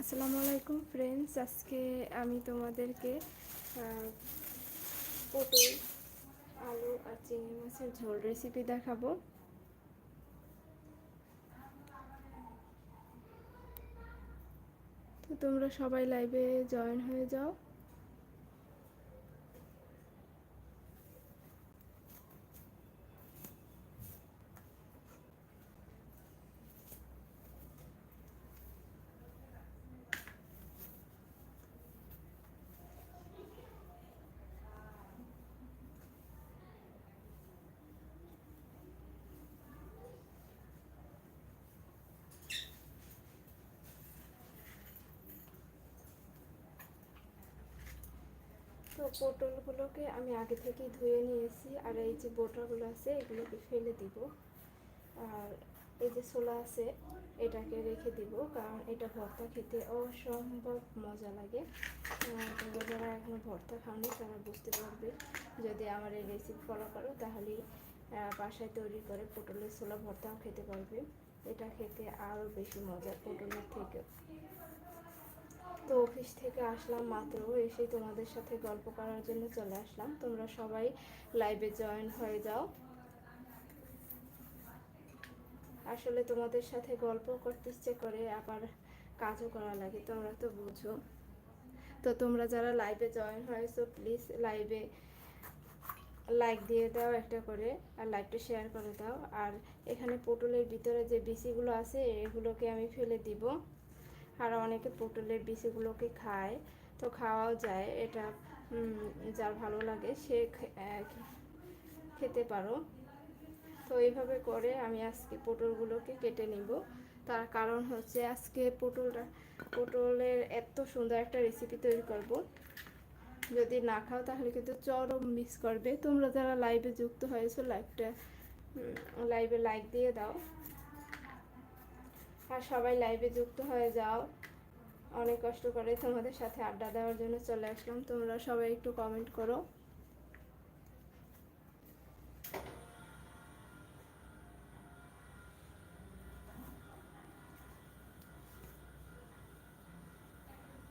আসসালামু আলাইকুম ফ্রেন্ডস আজকে আমি তোমাদেরকে পটল, আলু আর চিংড়ি মাছের ঝোল রেসিপি দেখাবো। তো তোমরা সবাই লাইভে জয়েন হয়ে যাও তো পটলগুলোকে আমি আগে থেকেই ধুয়ে নিয়েছি, আর এই যে বোটাগুলো আছে, এগুলোকে ফেলে দিব। আর এই যে ছোলা আছে, এটাকে রেখে দিব, কারণ এটা ভর্তা খেতে অসম্ভব মজা লাগে। যারা এখনও ভর্তা খাওনি, তারা বুঝতে পারবে। যদি আমার এই রেসিপি ফলো করো, তাহলে বাসায় তৈরি করে পটলের ছোলা ভর্তাও খেতে পারবে। এটা খেতে আরও বেশি মজা, পটলের থেকে তো অফিস থেকে আসলাম মাত্র, এসেই তোমাদের সাথে গল্প করার জন্য চলে আসলাম। তোমরা সবাই লাইভে জয়েন হয়ে যাও। আসলে তোমাদের সাথে গল্প করতে ইচ্ছে করে, আবার কাজও করা লাগে, তোমরা তো বুঝো। তো তোমরা যারা লাইভে জয়েন হয়েছো প্লিজ লাইভে লাইক দিয়ে দাও একটা করে, আর লাইভটা শেয়ার করে দাও। আর এখানে পটলের ভিতরে যে বিচিগুলো আছে, এগুলোকে আমি ফেলে দিব। আর অনেকে পটলের বিচিগুলোকে খায়, তো খাওয়াও যায়। এটা যার ভালো লাগে সে খেতে পারো। তো এইভাবে করে আমি আজকে পটলগুলোকে কেটে নিব। তার কারণ হচ্ছে আজকে পটলটা, পটলের এত সুন্দর একটা রেসিপি তৈরি করব। যদি না খাও তাহলে কিন্তু চরম মিস করবে। তোমরা যারা লাইভে যুক্ত হয়েছো লাইভটা লাইভে লাইক দিয়ে দাও। আর সবাই লাইভে যুক্ত হয়ে যাও। অনেক কষ্ট করে তোমাদের সাথে আড্ডা দেওয়ার জন্য চলে আসলাম। তোমরা সবাই একটু কমেন্ট করো।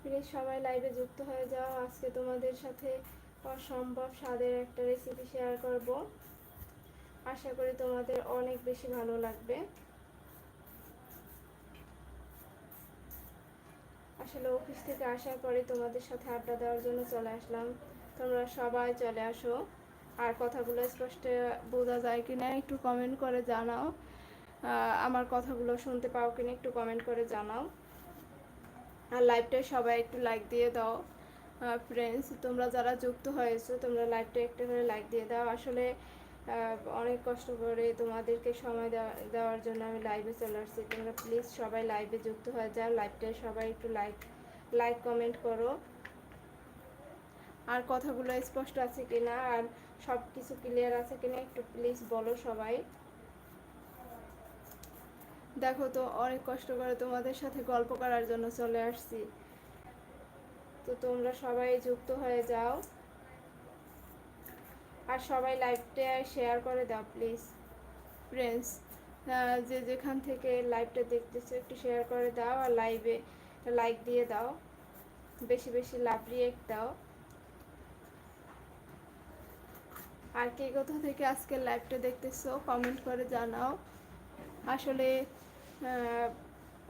প্লিজ সবাই লাইভে যুক্ত হয়ে যাও। আজকে তোমাদের সাথে অসম্ভব স্বাদের একটা রেসিপি শেয়ার করব। আশা করি তোমাদের অনেক বেশি ভালো লাগবে। আসলে অফিস থেকে আসার পরে তোমাদের সাথে আড্ডা দেওয়ার জন্য চলে আসলাম। তোমরা সবাই চলে আসো। আর কথাগুলো স্পষ্ট বোঝা যায় কিনা একটু কমেন্ট করে জানাও। আমার কথাগুলো শুনতে পাও কিনা একটু কমেন্ট করে জানাও। আর লাইভটায় সবাই একটু লাইক দিয়ে দাও। ফ্রেন্ডস তোমরা যারা যুক্ত হয়েছো, তোমরা লাইভটা একটা করে লাইক দিয়ে দাও। আসলে অনেক কষ্ট করে তোমাদেরকে সময় দেওয়া, দেওয়ার জন্য আমি লাইভে চলে আসছি। তোমরা প্লিজ সবাই লাইভে যুক্ত হয়ে যাও। লাইভটায় সবাই একটু লাইক লাইক কমেন্ট করো। আর কথাগুলো স্পষ্ট আছে কিনা আর সব কিছু ক্লিয়ার আছে কিনা একটু প্লিজ বলো সবাই। দেখো তো, অনেক কষ্ট করে তোমাদের সাথে গল্প করার জন্য চলে আসছি। তো তোমরা সবাই যুক্ত হয়ে যাও। আর সবাই লাইভটা শেয়ার করে দাও প্লিজ ফ্রেন্ডস যে যেখান থেকে লাইভটা দেখতেছো, একটু শেয়ার করে দাও আর লাইভে লাইক দিয়ে দাও। বেশি বেশি লাভ রিয়েক্ট দাও। আর কে কোথা থেকে আজকে লাইভটা দেখতেছো কমেন্ট করে জানাও। আসলে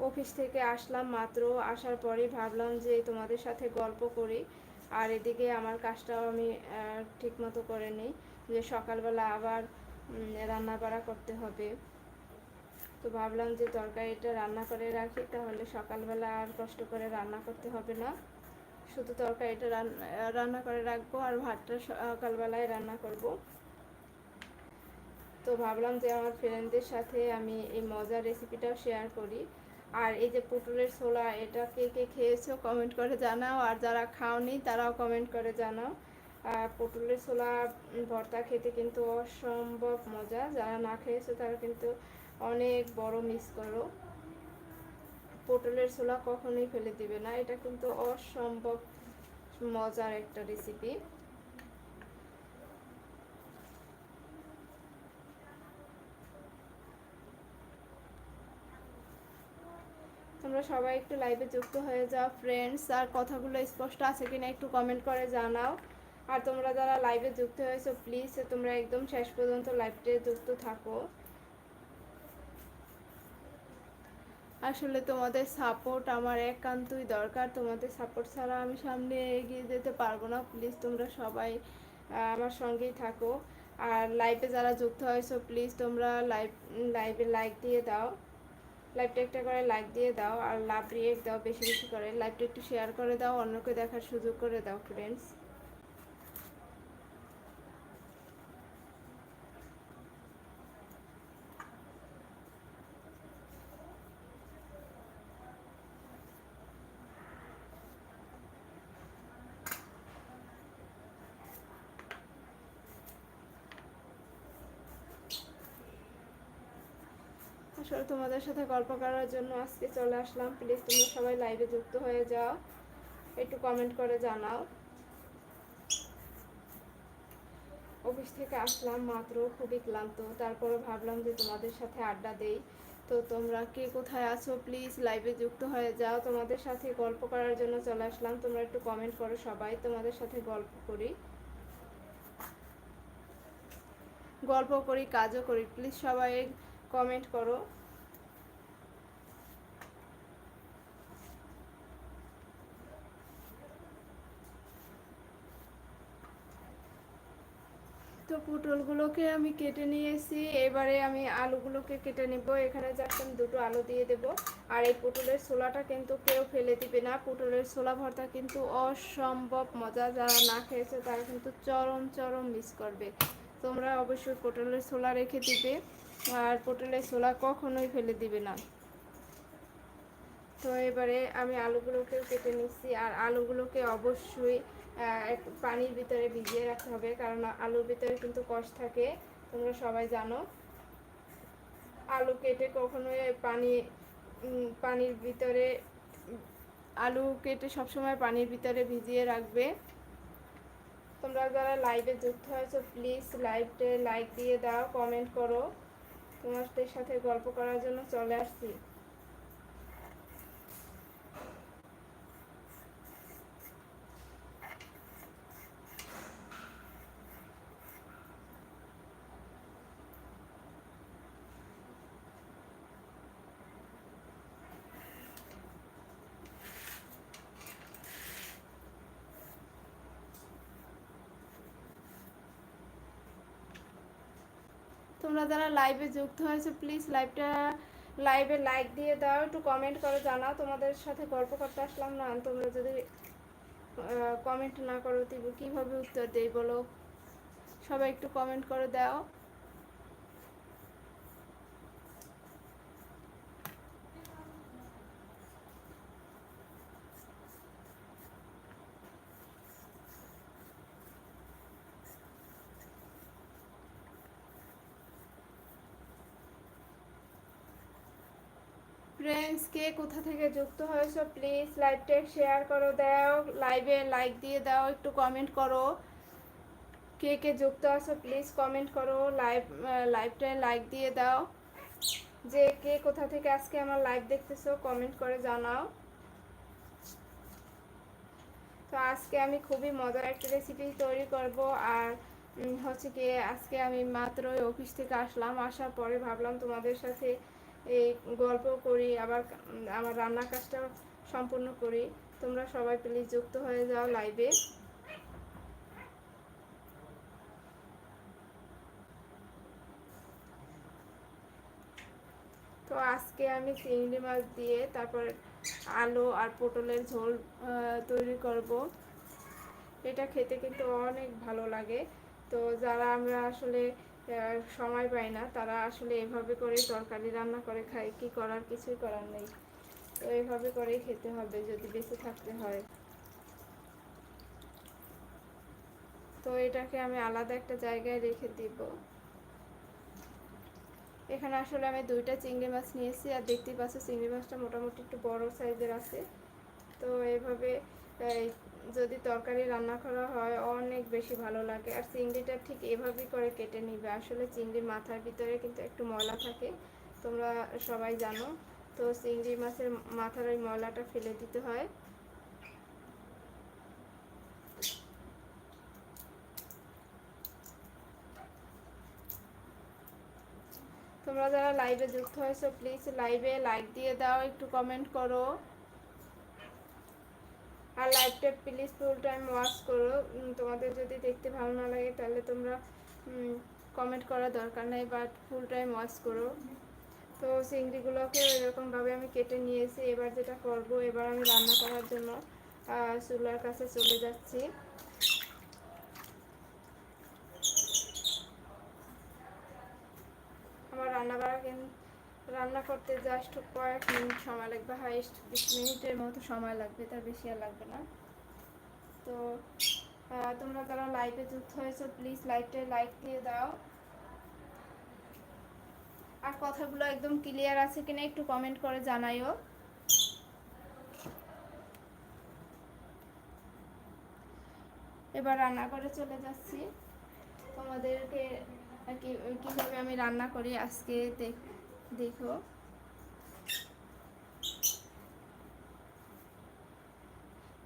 অফিস থেকে আসলাম মাত্র, আসার পরেই ভাবলাম যে তোমাদের সাথে গল্প করি। আর এদিকে আমার কাজটাও আমি ঠিক মতো করে নিই যে সকালবেলা আবার রান্না বাড়া করতে হবে। তো ভাবলাম যে তরকারিটা রান্না করে রাখি, তাহলে সকালবেলা আর কষ্ট করে রান্না করতে হবে না। শুধু তরকারিটা রান- রান্না করে রাখব আর ভাতটা সকালবেলায় রান্না করব। তো ভাবলাম যে আমার ফ্রেন্ডদের সাথে আমি এই মজার রেসিপিটাও শেয়ার করি। আর এই যে পটলের ছোলা, এটা কে কে খেয়েছো কমেন্ট করে জানাও। আর যারা খাওনি, তারাও কমেন্ট করে জানাও। আর পটলের ছোলা ভর্তা খেতে কিন্তু অসম্ভব মজা। যারা না খেয়েছো, তারা কিন্তু অনেক বড় মিস করো। পটলের ছোলা কখনোই ফেলে দিবে না। এটা কিন্তু অসম্ভব মজার একটা রেসিপি তোমরা সবাই একটু লাইভে যুক্ত হয়ে যাও ফ্রেন্ডস আর কথাগুলো স্পষ্ট আছে কিনা একটু কমেন্ট করে জানাও। আর তোমরা যারা লাইভে যুক্ত হয়েছো প্লিজ তোমরা একদম শেষ পর্যন্ত লাইভে যুক্ত থাকো। আসলে তোমাদের সাপোর্ট আমার একান্তই দরকার। তোমাদের সাপোর্ট ছাড়া আমি সামনে এগিয়ে যেতে পারব না। প্লিজ তোমরা সবাই আমার সঙ্গেই থাকো। আর লাইভে যারা যুক্ত হয়েছো প্লিজ তোমরা লাইভ লাইভে লাইক দিয়ে দাও। লাইভটা একটা করে লাইক দিয়ে দাও আর লাভ রিয়েক্ট দাও বেশি বেশি করে। লাইভটা একটু শেয়ার করে দাও, অন্যকে দেখার সুযোগ করে দাও ফ্রেন্ডস আসলে তোমাদের সাথে গল্প করার জন্য আজকে চলে আসলাম। প্লিজ তোমরা সবাই লাইভে যুক্ত হয়ে যাও। একটু কমেন্ট করে জানাও। অফিস থেকে আসলাম মাত্র, খুবই ক্লান্ত। তারপরে ভাবলাম যে তোমাদের সাথে আড্ডা দেই। তো তোমরা কে কোথায় আছো? প্লিজ লাইভে যুক্ত হয়ে যাও। তোমাদের সাথে গল্প করার জন্য চলে আসলাম। তোমরা একটু কমেন্ট করো সবাই। তোমাদের সাথে গল্প করি। গল্প করি, কাজও করি। প্লিজ সবাই কমেন্ট করো। তো পটলগুলোকে আমি কেটে নিয়েছি এবারে আমি আলুগুলোকে কেটে নিব। এখানে জাস্ট আমি দুটো আলু দিয়ে দেব। আর এই পটলের ছোলাটা কিন্তু কেউ ফেলে দিবে না। পটলের ছোলা ভর্তা কিন্তু অসম্ভব মজা। যারা না খেয়েছে, তারা কিন্তু চরম চরম মিস করবে। তোমরা অবশ্যই পটলের ছোলা রেখে দিবে। আর পটলের ছোলা কখনোই ফেলে দিবে না। তো এবারে আমি আলুগুলোকে কেটে নিচ্ছি। আর আলুগুলোকে অবশ্যই পানির ভিতরে ভিজিয়ে রাখতে হবে, কারণ আলুর ভিতরে কিন্তু কষ থাকে, তোমরা সবাই জানো। আলু কেটে কখনোই পানি পানির ভিতরে, আলু কেটে সবসময় পানির ভিতরে ভিজিয়ে রাখবে। তোমরা যারা লাইভে যুক্ত হয়েছো, প্লিজ লাইভে লাইক দিয়ে দাও, কমেন্ট করো। তোমাদের সাথে গল্প করার জন্য চলে আসছি। তোমরা যারা লাইভে যুক্ত হয়েছে প্লিজ লাইভটা লাইভে লাইক দিয়ে দাও, একটু কমেন্ট করে, জানাও, তোমাদের সাথে গল্প করতে আসলাম না, তোমরা যদি কমেন্ট না করো কীভাবে উত্তর দেই বলো? সবাই একটু কমেন্ট করে দাও। ফ্রেন্ডস কে কোথা থেকে যুক্ত হয়েছো প্লিজ লাইভটা শেয়ার করো, দাও লাইভে লাইক দিয়ে দাও, একটু কমেন্ট করো। কে কে যুক্ত আছো প্লিজ কমেন্ট করো লাইভ লাইভটায় লাইক দিয়ে দাও। যে কে কোথা থেকে আজকে আমার লাইভ দেখতেছো কমেন্ট করে জানাও। তো আজকে আমি খুবই মজার একটা রেসিপি তৈরি করব, আর হচ্ছে কি, আজকে আমি মাত্রই অফিস থেকে আসলাম, আসার পরে ভাবলাম তোমাদের সাথে এই গল্প করি, আবার আমার রান্নার কাজটা সম্পূর্ণ করি। তোমরা সবাই প্লিজ যুক্ত হয়ে যাও লাইভে তো আজকে আমি চিংড়ি মাছ দিয়ে তারপর আলু আর পটলের ঝোল তৈরি করব। এটা খেতে কিন্তু অনেক ভালো লাগে। তো যারা আমরা আসলে সময় পাই না। তারা আসলে এভাবে করে তরকারি রান্না করে খায়। কি করার কিছুই করার নেই। তো এভাবে করেই খেতে হবে যদি বেঁচে থাকতে হয়। তো এটাকে আমি আলাদা একটা জায়গায় রেখে দিব। এখানে আসলে আমি দুইটা চিংড়ি মাছ নিয়েছি আর দেখতেই পাচ্ছ চিংড়ি মাছটা মোটামুটি একটু বড় সাইজের আছে। তো এভাবে যদি তরকারি রান্না করা হয়, অনেক বেশি ভালো লাগে। আর চিংড়িটা ঠিক এভাবেই করে কেটে নিবে। আসলে চিংড়ির মাথার ভিতরে কিন্তু একটু ময়লা থাকে, তোমরা সবাই জানো। তো চিংড়ি মাছের মাথার ওই ময়লাটা ফেলে দিতে হয়। তোমরা যারা লাইভে যুক্ত হয়েছো প্লিজ লাইভে লাইক দিয়ে দাও, একটু কমেন্ট করো। আর লাইভটা প্লিজ ফুল টাইম ওয়াশ করো। তোমাদের যদি দেখতে ভালো না লাগে, তাহলে তোমরা কমেন্ট করার দরকার নাই বাট ফুল টাইম ওয়াশ করো। তো চিংড়িগুলোকে এরকমভাবে আমি কেটে নিয়েছি। এবার যেটা করব, এবার আমি রান্না করার জন্য চুলার কাছে চলে যাচ্ছি আমার রান্না করা রান্না করতে জাস্ট কয়েক মিনিট সময় লাগবে হাইস্ট বিশ মিনিটের মতো সময় লাগবে, তার বেশি আর লাগবে না। তো তোমরা যারা লাইভে যুক্ত হয়েছো প্লিজ লাইভটায় লাইক দিয়ে দাও। আর কথাগুলো একদম ক্লিয়ার আছে কিনা একটু কমেন্ট করে জানাইও। এবার রান্না করে চলে যাচ্ছি। তোমাদেরকে কীভাবে আমি রান্না করি আজকে দেখো।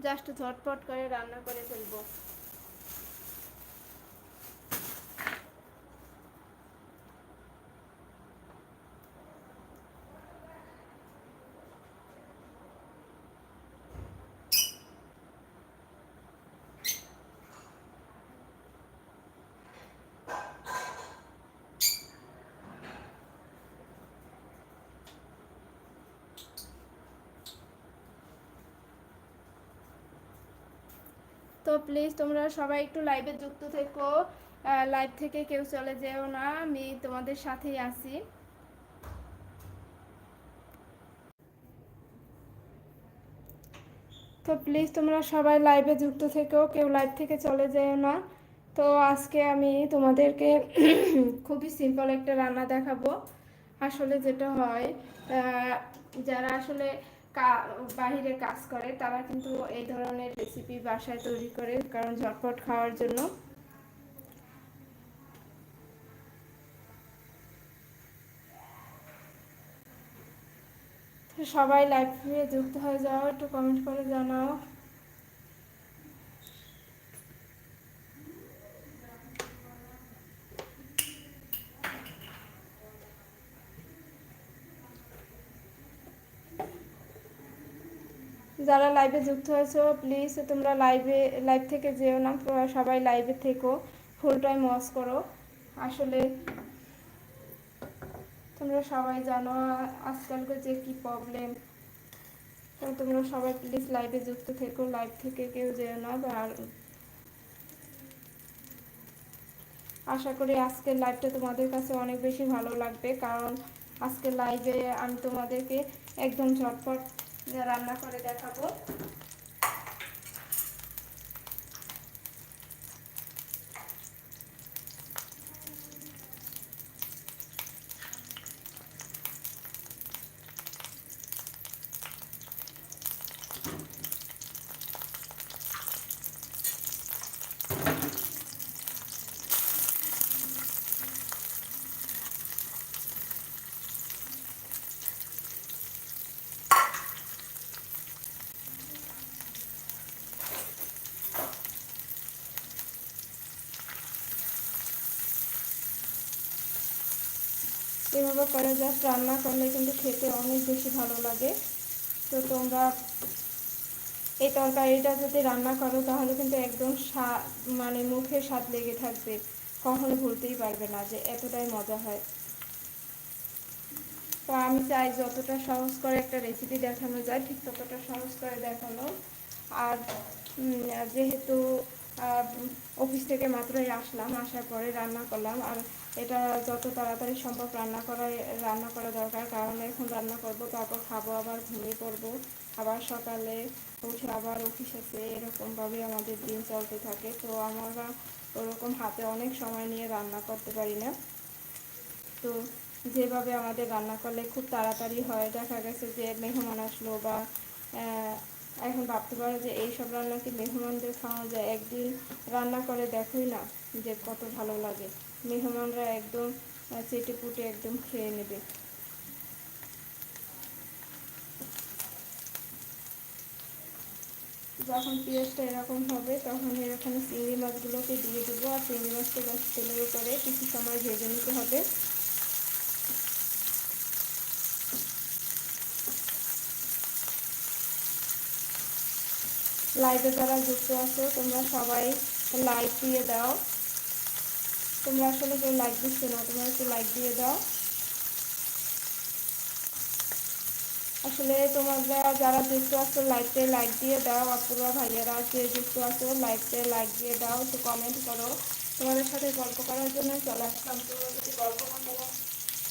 জাস্ট ঝটপট করে রান্না করে ফেলব। তো প্লিজ তোমরা সবাই একটু লাইভে যুক্ত থেকো। লাইভ থেকে কেউ চলে যেও না, আমি তোমাদের সাথেই আছি। তো প্লিজ তোমরা সবাই লাইভে যুক্ত থেকেও কেউ লাইভ থেকে চলে যেও না। তো আজকে আমি তোমাদেরকে খুবই সিম্পল একটা রান্না দেখাবো। আসলে যেটা হয় যারা আসলে বাহিরে কাজ করে, তারা কিন্তু এই ধরনের রেসিপি বাসায় তৈরি করে, কারণ ঝটপট খাওয়ার জন্য। সবাই লাইভে যুক্ত হয়ে যাও, একটু কমেন্ট করে জানাও। যারা লাইভে যুক্ত হয়েছো প্লিজ তোমরা লাইভে লাইভ থেকে যেও না সবাই লাইভে থেকো ফুল টাইম ওয়াচ করো। আসলে তোমরা সবাই জানো আজকালকার যে কি প্রবলেম তোমরা সবাই প্লিজ লাইভে যুক্ত থেকো লাইভ থেকে কেউ যেও না, আর আশা করি আজকের লাইভটা তোমাদের কাছে অনেক বেশি ভালো লাগবে, কারণ আজকের লাইভে আমি তোমাদেরকে একদম ঝটপট রান্না করে দেখাবো। এভাবে করে জাস্ট রান্না করলে কিন্তু খেতে অনেক বেশি ভালো লাগে। তো তোমরা এই তরকারিটা যদি রান্না করো, তাহলে কিন্তু একদম মানে মুখে স্বাদ লেগে থাকবে। কখনো ভুলতেই পারবে না যে এতটাই মজা হয়। তো আমি চাই যতটা সহজ করে একটা রেসিপি দেখানো যায়, ঠিক ততটা সহজ করে দেখানো। আর যেহেতু অফিস থেকে মাত্রই আসলাম, আসার পরে রান্না করলাম। আর এটা যত তাড়াতাড়ি সম্ভব রান্না করা রান্না করা দরকার। কারণ এখন রান্না করব, তারপর খাব, আবার ঘুমিয়ে পড়ব, আবার সকালে উঠে আবার অফিস আছে এরকমভাবেই আমাদের দিন চলতে থাকে। তো আমরা ওরকম হাতে অনেক সময় নিয়ে রান্না করতে পারি না। তো যেভাবে আমাদের রান্না করলে খুব তাড়াতাড়ি হয়, দেখা গেছে যে মেহমান আসলো বা এখন ভাবতে পারো যে এইসব রান্না কি মেহমানদের খাওয়া যায়? একদিন রান্না করে দেখোই না যে কত ভালো লাগে। মেহমানরা একদম চেটে পুটে একদম খেয়ে নেবে। যখন পেঁয়াজটা এরকম হবে, তখন এরকম চিংড়ি মাছগুলোকে দিয়ে দেবো, আর চিংড়ি মাছটা গাছ তেলের উপরে কিছু সময় ভেজে নিতে হবে। লাইভে যারা যুক্ত আছো, তোমরা সবাই লাইক দিয়ে দাও। তোমরা আসলে কেউ লাইক দিচ্ছ না, তোমরা একটু লাইক দিয়ে দাও। আসলে তোমরা যারা যুক্ত আছো লাইভে লাইক দিয়ে দাও। আপুরা, ভাইয়ারা যে যুক্ত আছো লাইভে লাইক দিয়ে দাও। একটু কমেন্ট করো। তোমাদের সাথে গল্প করার জন্য চলে আসলাম। তোমরা যদি গল্প করো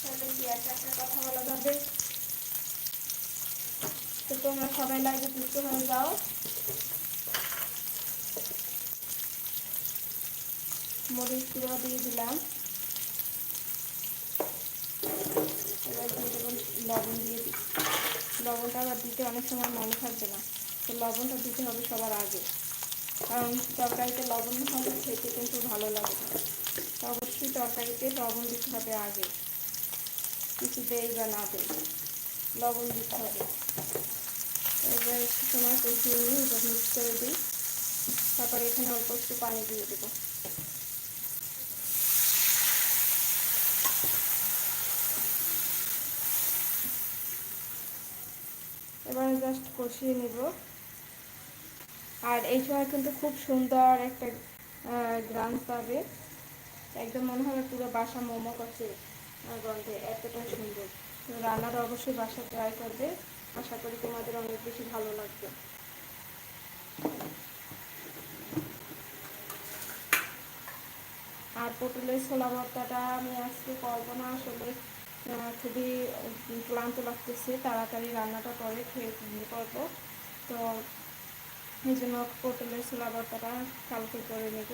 তাহলে কি একটা একটা কথা বলা যাবে? তো তোমরা সবাই লাইভে যুক্ত হয়ে যাও। মরিচ গুঁড়ো দিয়ে দিলাম। এবার দিয়ে লবণ দিয়ে লবণটা আবার দিতে অনেক সময় মনে থাকবে না। তো লবণটা দিতে হবে সবার আগে। কারণ তরকারিতে লবণ হলে খেতে কিন্তু ভালো লাগে অবশ্যই তরকারিতে লবণ দিতে হবে আগে। কিছু দেই বা না দেই, লবণ দিতে হবে। এবার একটু সময় কষিয়ে এবার মিক্স করে দিই। তারপরে এখানে অল্প একটু পানি দিয়ে দেবো। এবারে জাস্ট কষিয়ে নেব। আর এই সময় কিন্তু খুব সুন্দর একটা গ্রাম পাবে। একদম মনে হবে পুরো বাসা মোমো করছে গন্ধে এতটা সুন্দর। তো রান্নাটা অবশ্যই বাসা ট্রাই করবে। আশা করি তোমাদের অনেক বেশি ভালো লাগবে। আর পটলের ছোলা ভর্তাটা আমি আজকে করব না, আসলে খুবই ক্লান্ত লাগতেছে, তাড়াতাড়ি রান্নাটা করে খেয়ে করব। তো এই জন্য পটলের ছোলা ভর্তাটা কালকে করে নেব।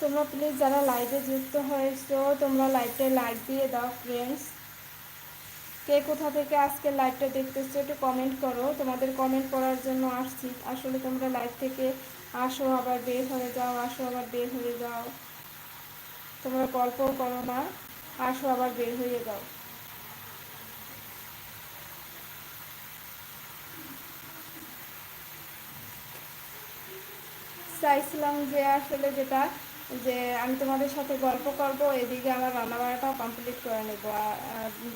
তোমরা প্লিজ যারা লাইভে যুক্ত হয়েছো, তোমরা লাইভে লাইক দিয়ে দাও ফ্রেন্ডস কে কোথা থেকে আজকে লাইভটা দেখতেছো একটু কমেন্ট করো। তোমাদের কমেন্ট করার জন্য আসছি। আসলে তোমরা লাইভ থেকে আসো, আবার বের হয়ে যাও, আসো, আবার বের হয়ে যাও। তোমরা গল্পও করো না, আসো, আবার বের হয়ে যাও। চাইছিলাম যে আসলে যেটা, যে আমি তোমাদের সাথে গল্প করব, এদিকে আমার রান্নাবাড়াটাও কমপ্লিট করে নেব।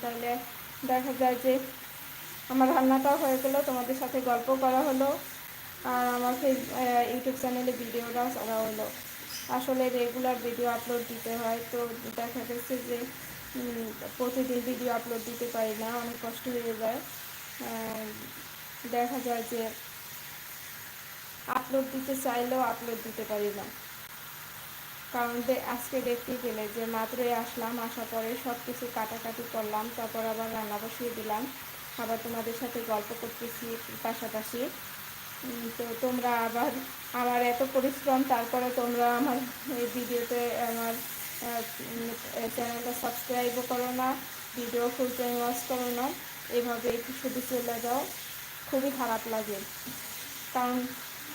তাহলে দেখা যায় যে আমার রান্নাটাও হয়ে গেলো, তোমাদের সাথে গল্প করা হলো, আর আমার সেই ইউটিউব চ্যানেলে ভিডিওটাও করা হলো। আসলে রেগুলার ভিডিও আপলোড দিতে হয়, তো দেখা যাচ্ছে যে প্রতিদিন ভিডিও আপলোড দিতে পারি না, অনেক কষ্ট হয়ে যায়। দেখা যায় যে আপলোড দিতে চাইলেও আপলোড দিতে পারি না। কারণ আজকে দেখতে গেলে যে মাত্রই আসলাম, আসার পরে সব কিছু কাটাকাটি করলাম, তারপর আবার রান্না বসিয়ে দিলাম। আবার তোমাদের সাথে গল্প করতেছি পাশাপাশি। তো তোমরা আবার, আমার এত পরিশ্রম, তারপরে তোমরা আমার এই ভিডিওতে আমার চ্যানেলটা সাবস্ক্রাইবও করো না, ভিডিও ফুল টাইম ওয়াচ করো না। এভাবে শুধু চলে যাও। খুবই খারাপ লাগে। কারণ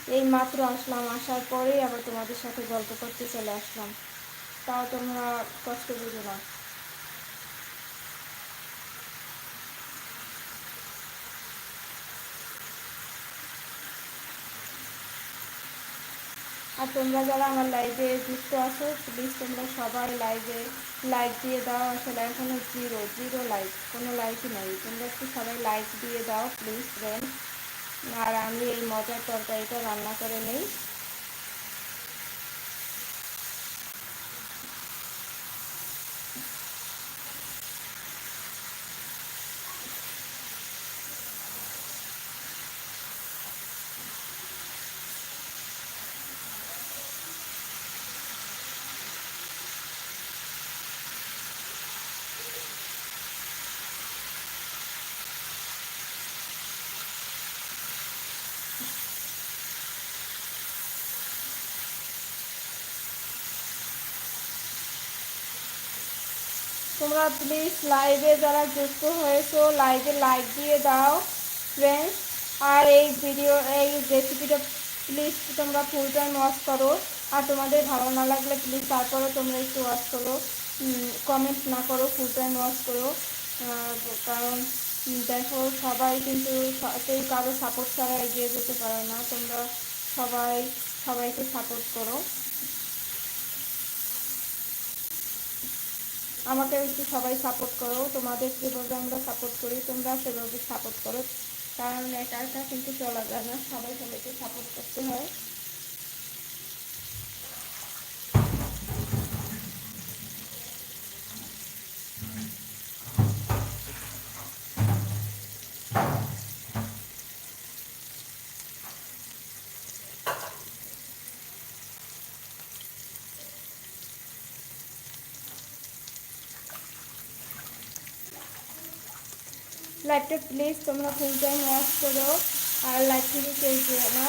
এই মাত্র আসলাম, আসার পরেই আবার তোমাদের সাথে গল্প করতে চলে আসলাম। তাও তোমরা কষ্ট বুঝো না। আর তোমরা যারা আমার লাইভে যুক্ত আছো প্লিজ তোমরা সবাই লাইভে লাইক দিয়ে দাও। আসলে এখনও জিরো জিরো লাইক কোনো লাইকই নাই। তোমরা একটু সবাই লাইক দিয়ে দাও প্লিজ ফ্রেন্ড আর আমি এই মজার তরকারিটা রান্না করে নেই। তোমরা প্লিজ লাইভে যারা যুক্ত হয়েছো লাইভে লাইক দিয়ে দাও ফ্রেন্ডস আর এই ভিডিও এই রেসিপিটা প্লিজ তোমরা ফুল টাইম ওয়াশ করো। আর তোমাদের ভালো না লাগলে প্লিজ তারপরে তোমরা একটু ওয়াশ করো। কমেন্ট না করো ফুল টাইম ওয়াশ করো। কারণ দেখো, সবাই কিন্তু কেউ কারও সাপোর্ট ছাড়া এগিয়ে যেতে পারে না। তোমরা সবাই সবাইকে সাপোর্ট করো। আমাকে একটু সবাই সাপোর্ট করো। তোমাদের যেভাবে আমরা সাপোর্ট করি, তোমরা সেভাবে সাপোর্ট করো। কারণ একা একা কিন্তু চলা যায় না। সবাই সবাইকে সাপোর্ট করতে হয়। লাইভটা প্লিজ তোমরা ফুল টাইম ওয়াচ করো আর লাইক থেকে যেও। না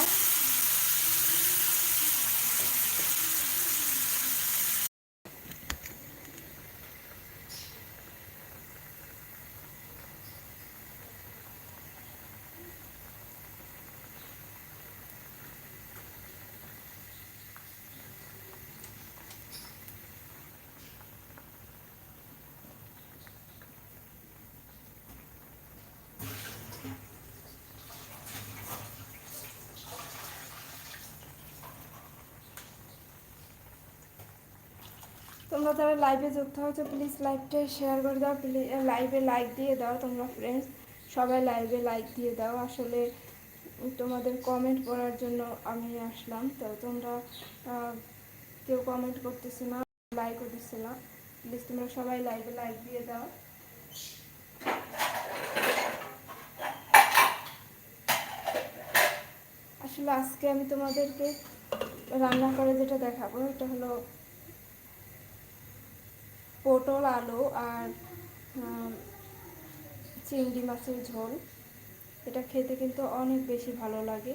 তোমরা যারা লাইভে যুক্ত হয়েছো প্লিজ লাইভটা শেয়ার করে দাও প্লিজ লাইভে লাইক দিয়ে দাও, তোমরা ফ্রেন্ডস সবাই লাইভে লাইক দিয়ে দাও। আসলে তোমাদের কমেন্ট পড়ার জন্য আমি আসলাম, তো তোমরা কেউ কমেন্ট করতেছে না লাইকও দিচ্ছে না। প্লিজ তোমরা সবাই লাইভে লাইক দিয়ে দাও। আসলে আজকে আমি তোমাদেরকে রান্না করে যেটা দেখাবো, এটা হলো পটল আলু আর চিংড়ি মাছের ঝোল। এটা খেতে কিন্তু অনেক বেশি ভালো লাগে।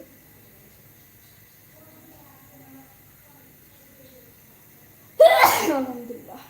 আলহামদুলিল্লাহ।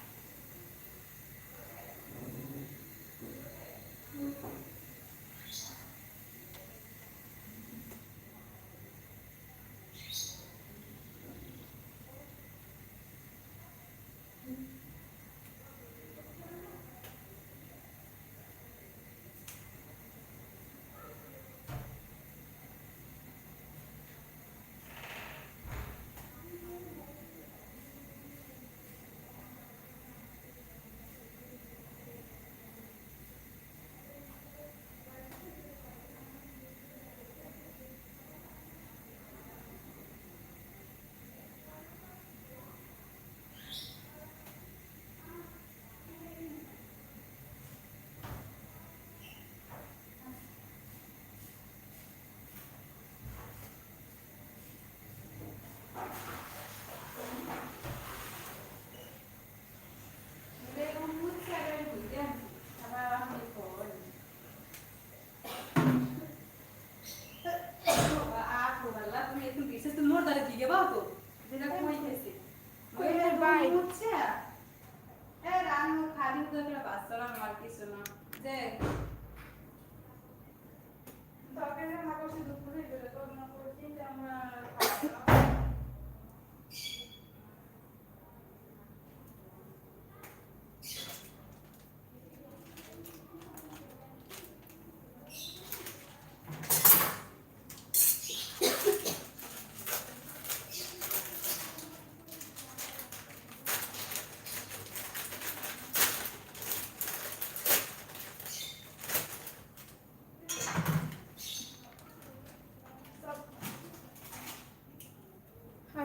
para ti, ¿qué pasa?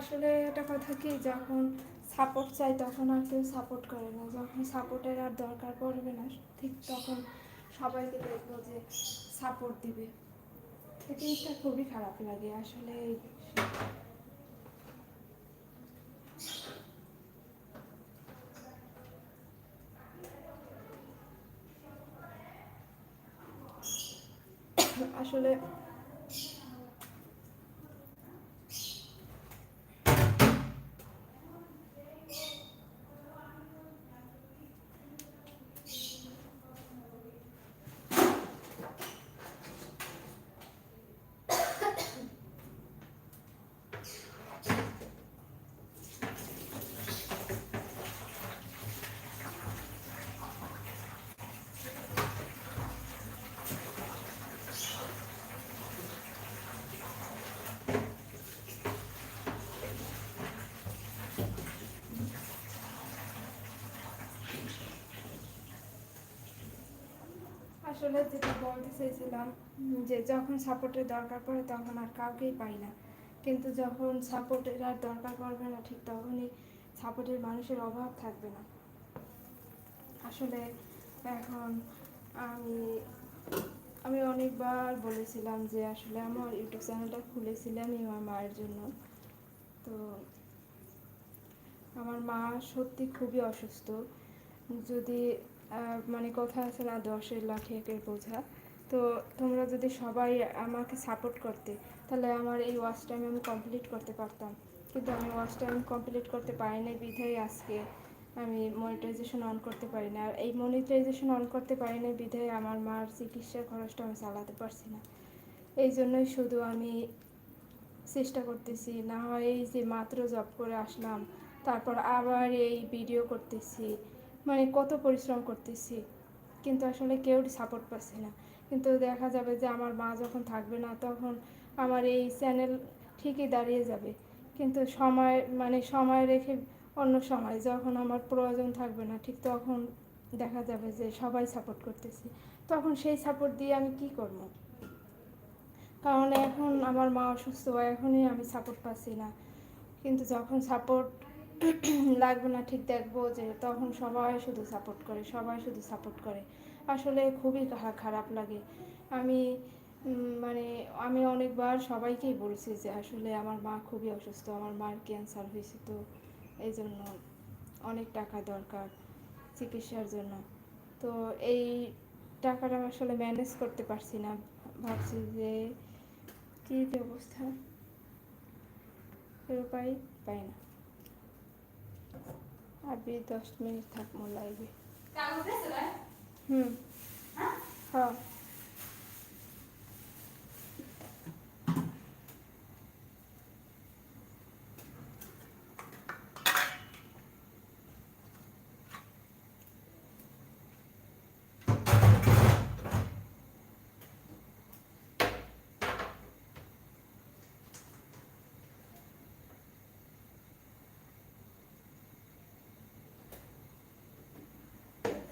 আসলে একটা কথা কি, যখন সাপোর্ট চাই তখন আর কেউ সাপোর্ট করে না। যখন সাপোর্টের আর দরকার পড়বে না, ঠিক তখন সবাইকে দেখব যে সাপোর্ট দিবে। এই জিনিসটা খুবই খারাপ লাগে আসলে আসলে আসলে যেটা বলতে চেয়েছিলাম যে যখন সাপোর্টের দরকার পড়ে তখন আর কাউকেই পাই না। কিন্তু যখন সাপোর্টের আর দরকার পড়বে না, ঠিক তখনই সাপোর্টের মানুষের অভাব থাকবে না। আসলে এখন আমি আমি অনেকবার বলেছিলাম যে আসলে আমার ইউটিউব চ্যানেলটা খুলেছিলামই আমার মায়ের জন্য। তো আমার মা সত্যি খুবই অসুস্থ। যদি মানে কথা আছে না দশের লাখে একের বোঝা। তো তোমরা যদি সবাই আমাকে সাপোর্ট করতে, তাহলে আমার এই ওয়াচ টাইম আমি কমপ্লিট করতে পারতাম। কিন্তু আমি ওয়াচ টাইম কমপ্লিট করতে পারিনি বিধায় আজকে আমি মনিটাইজেশন অন করতে পারি না। আর এই মনিটাইজেশন অন করতে পারি না বিধায় আমার মার চিকিৎসার খরচটা আমি চালাতে পারছি না। এই জন্যই শুধু আমি চেষ্টা করতেছি, না হয় এই যে মাত্র জব করে আসলাম, তারপর আবার এই ভিডিও করতেছি। মানে কত পরিশ্রম করতেছি। কিন্তু আসলে কেউ সাপোর্ট পাচ্ছি না। কিন্তু দেখা যাবে যে আমার মা যখন থাকবে না, তখন আমার এই চ্যানেল ঠিকই দাঁড়িয়ে যাবে। কিন্তু সময় মানে সময় রেখে অন্য সময় যখন আমার প্রয়োজন থাকবে না, ঠিক তখন দেখা যাবে যে সবাই সাপোর্ট করতেছি। তখন সেই সাপোর্ট দিয়ে আমি কি করব? কারণ এখন আমার মা অসুস্থ, এখনই আমি সাপোর্ট পাচ্ছি না। কিন্তু যখন সাপোর্ট লাগবে না, ঠিক দেখব যে তখন সবাই শুধু সাপোর্ট করে, সবাই শুধু সাপোর্ট করে। আসলে খুবই খারাপ লাগে। আমি মানে আমি অনেকবার সবাইকেই বলছি যে আসলে আমার মা খুবই অসুস্থ, আমার মার ক্যান্সার হয়েছে তো এই জন্য অনেক টাকা দরকার চিকিৎসার জন্য। তো এই টাকাটা আসলে ম্যানেজ করতে পারছি না। ভাবছি যে কী অবস্থা। উপায় পাই না। আর বি দশ মিনিট থাকব লাইভে হুম। হ্যাঁ।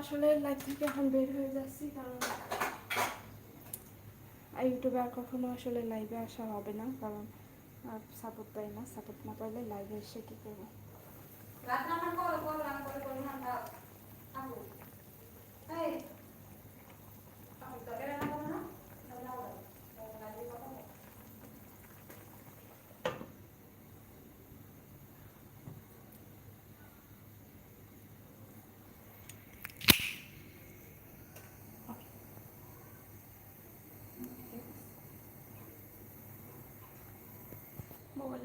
আসলে লাইফ থেকে এখন বের হয়ে যাচ্ছি, কারণ ইউটিউবে আর কখনো আসলে লাইভে আসা হবে না, কারণ সাপোর্ট পাই না সাপোর্ট না পাইলে লাইভে এসে কি করব? какого-либо.